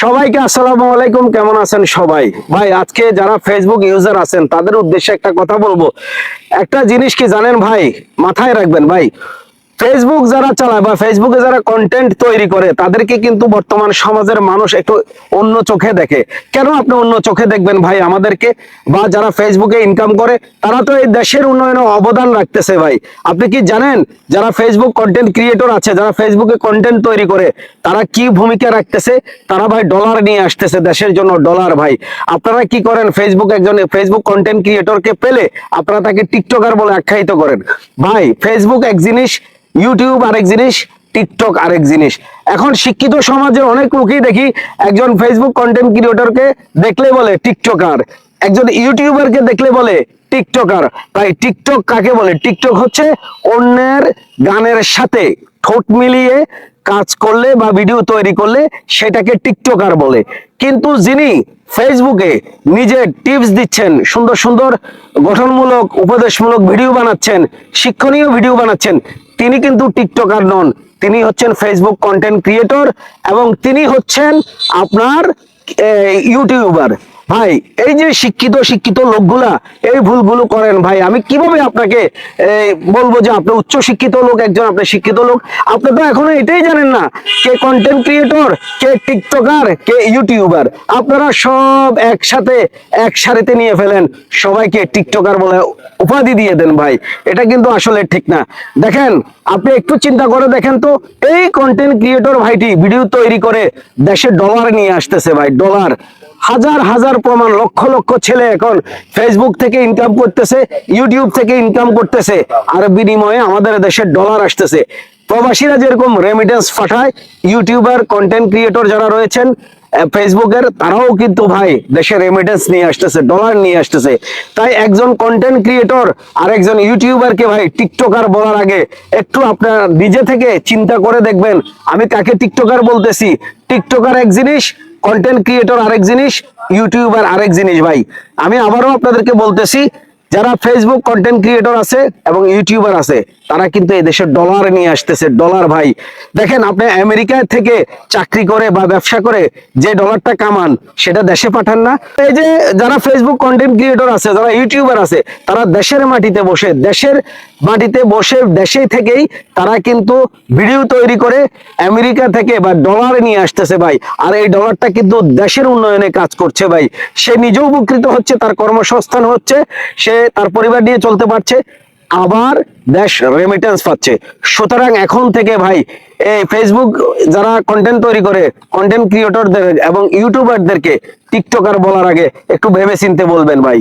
সবাইকে আসসালাম আলাইকুম, কেমন আছেন সবাই? ভাই, আজকে যারা ফেসবুক ইউজার আছেন, তাদের উদ্দেশ্যে একটা কথা বলব। একটা জিনিস কি জানেন ভাই? মাথায় রাখবেন ভাই ফেসবুক যারা চালায় বা ফেসবুকে যারা কন্টেন্ট তৈরি করে, তাদেরকে কিন্তু বর্তমান সমাজের মানুষ একটু অন্য চোখে দেখে। কেন আপনি অন্য চোখে দেখবেন ভাই আমাদেরকে? বা যারা ফেসবুকে ইনকাম করে, তারা তো এই দেশের উন্নয়নে অবদান রাখতেছে ভাই। আপনি কি জানেন? যারা ফেসবুক কন্টেন্ট ক্রিয়েটর আছে, যারা ফেসবুকে কন্টেন্ট তৈরি করে, তারা কি ভূমিকা রাখতেছে? তারা ভাই ডলার নিয়ে আসতেছে, দেশের জন্য ডলার ভাই। আপনারা কি করেন? ফেসবুক একজন ফেসবুক কন্টেন্ট ক্রিয়েটরকে পেলে আপনারা তাকে টিকটকার বলে আখ্যায়িত করেন। ভাই ফেসবুক এক জিনিস ইউটিউব আরেক জিনিস টিকটক আরেক জিনিস। এখন শিক্ষিত সমাজের অনেক লোকই দেখি, একজন ফেসবুক কন্টেন্ট ক্রিয়েটরকে দেখলে বলে টিকটকার একজন ইউটিউবারকে দেখলে বলে টিকটকার তাই টিকটক কাকে বলে? টিকটক হচ্ছে অন্যের গানের সাথে ঠোঁট মিলিয়ে কাজ করলে বা ভিডিও তৈরি করলে সেটাকে টিকটকার বলে। কিন্তু যিনি ফেসবুকে নিজে টিপস দিচ্ছেন, সুন্দর সুন্দর গঠনমূলক, উপদেশমূলক ভিডিও বানাচ্ছেন, শিক্ষণীয় ভিডিও বানাচ্ছেন, তিনি কিন্তু টিকটকার নন। তিনি হচ্ছেন ফেসবুক কন্টেন্ট ক্রিয়েটর এবং তিনি হচ্ছেন আপনার ইউটিউবার ভাই, এই যে শিক্ষিত শিক্ষিত লোকগুলা, এই ভুলগুলো করেন ভাই, আমি কীভাবে আপনাকে বলব যে আপনি উচ্চ শিক্ষিত লোক, একজন আপনি শিক্ষিত লোক? আপনি তো এখনও এটাই জানেন না, কে কন্টেন্ট ক্রিয়েটর কে টিকটকার কে ইউটিউবার আপনারা সব একসাথে, এক সারিতে নিয়ে ফেলেন। সবাইকে টিকটকার বলে উপাধি দিয়ে দেন ভাই। এটা কিন্তু আসলে ঠিক না। দেখেন, আপনি একটু চিন্তা করে দেখেন তো, এই কন্টেন্ট ক্রিয়েটর ভাইটি ভিডিও তৈরি করে দেশে ডলার নিয়ে আসতেছে ভাই ডলার হাজার হাজার প্রমাণ, লক্ষ লক্ষ ছেলে এখন ফেসবুক থেকে ইনকাম করতেছে ইউটিউব থেকে ইনকাম করতেছে, আর বিনিময়ে আমাদের দেশে ডলার আসতেছে। প্রবাসীরা যেরকম রেমিটেন্স পাঠায় ইউটিউবার কন্টেন্ট ক্রিয়েটর যারা রয়েছেন ফেসবুকের তারাও কিন্তু ভাই দেশে রেমিটেন্স নিয়ে আসতেছে ডলার নিয়ে আসতেছে। তাই একজন কন্টেন্ট ক্রিয়েটর আর একজন ইউটিউবারকে ভাই টিকটকার বলার আগে একটু আপনার নিজে থেকে চিন্তা করে দেখবেন, আমি কাকে টিকটকার বলতেছি? টিকটকার এক জিনিস কন্টেন্ট ক্রিয়েটর আরেক জিনিস ইউটিউবার আরেক জিনিস ভাই। আমি আবারও আপনাদেরকে বলতেছি, যারা ফেসবুক কন্টেন্ট ক্রিয়েটর আছে এবং ইউটিউবার আছে তারা কিন্তু এই দেশে ডলার নিয়ে আসতেছে। ডলার ভাই, দেখেন আপনি আমেরিকা থেকে চাকরি করে বা ব্যবসা করে যে ডলারটা কামান, সেটা দেশে পাঠান না। এই যে যারা ফেসবুক কন্টেন্ট ক্রিয়েটর আছে, যারা ইউটিউবার আছে, তারা দেশের মাটিতে বসে, দেশের মাটিতে বসে দেশে থেকেই তারা কিন্তু ভিডিও তৈরি করে আমেরিকা থেকে বা ডলার নিয়ে আসতেছে ভাই। আর এই ডলারটা কিন্তু দেশের উন্নয়নে কাজ করছে ভাই। সে নিজে উপকৃত হচ্ছে, তার কর্মসংস্থান হচ্ছে, সে তার পরিবার নিয়ে চলতে পারছে। আবার দেশ রেমিটেন্স পাচ্ছে। সুতরাং এখন থেকে ভাই, এই ফেসবুক যারা কন্টেন্ট তৈরি করে কন্টেন্ট ক্রিয়েটরদের এবং ইউটিউবারদেরকে টিকটকার বলার আগে একটু ভেবে চিনতে বলবেন ভাই।